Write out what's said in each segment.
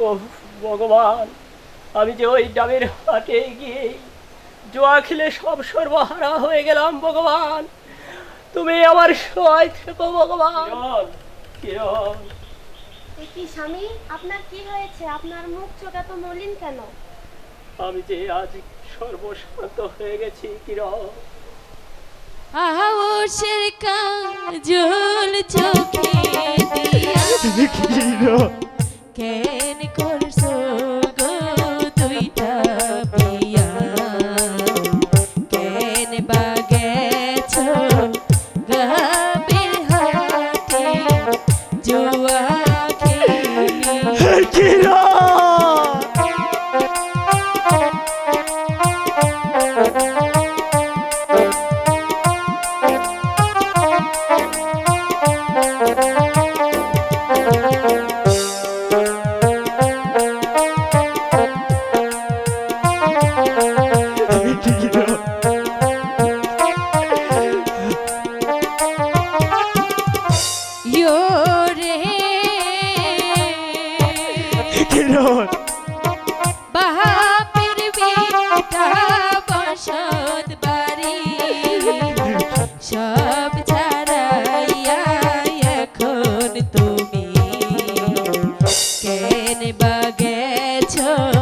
ও ভগবান আমি যে ওই ডাবের হাটে গিয়ে জোয়া খেলে সব সর্বহারা হয়ে গেলাম ভগবান। তুমি আমার সবাই থেকো ভগবান। কি স্বামী আপনার কি হয়েছে? আপনার মুখ চোখ এত মলিন কেন? আমি যে আজ সর্বশান্ত হয়ে গেছি কিরণ। আহশের চোখে কিরণ। কে গেছো গা বা গেছো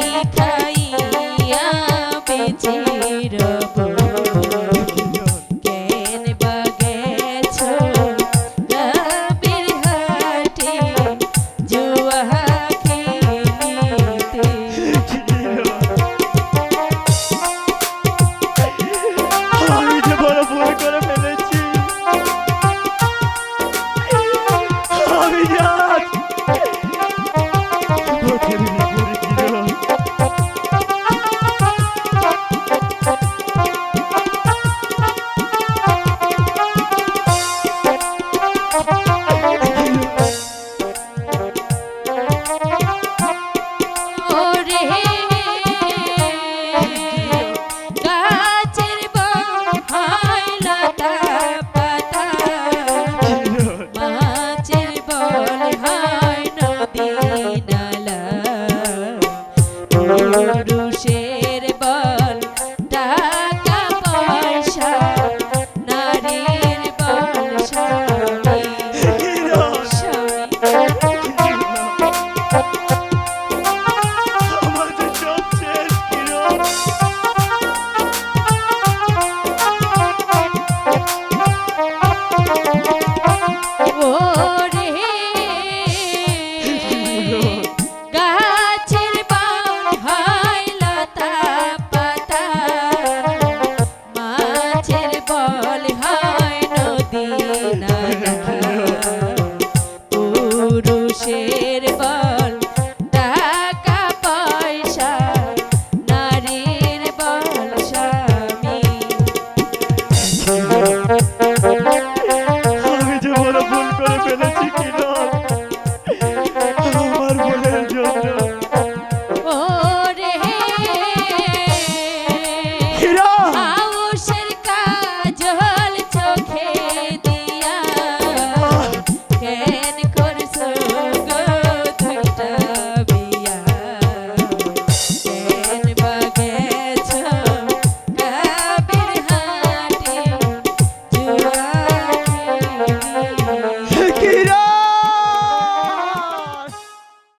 back.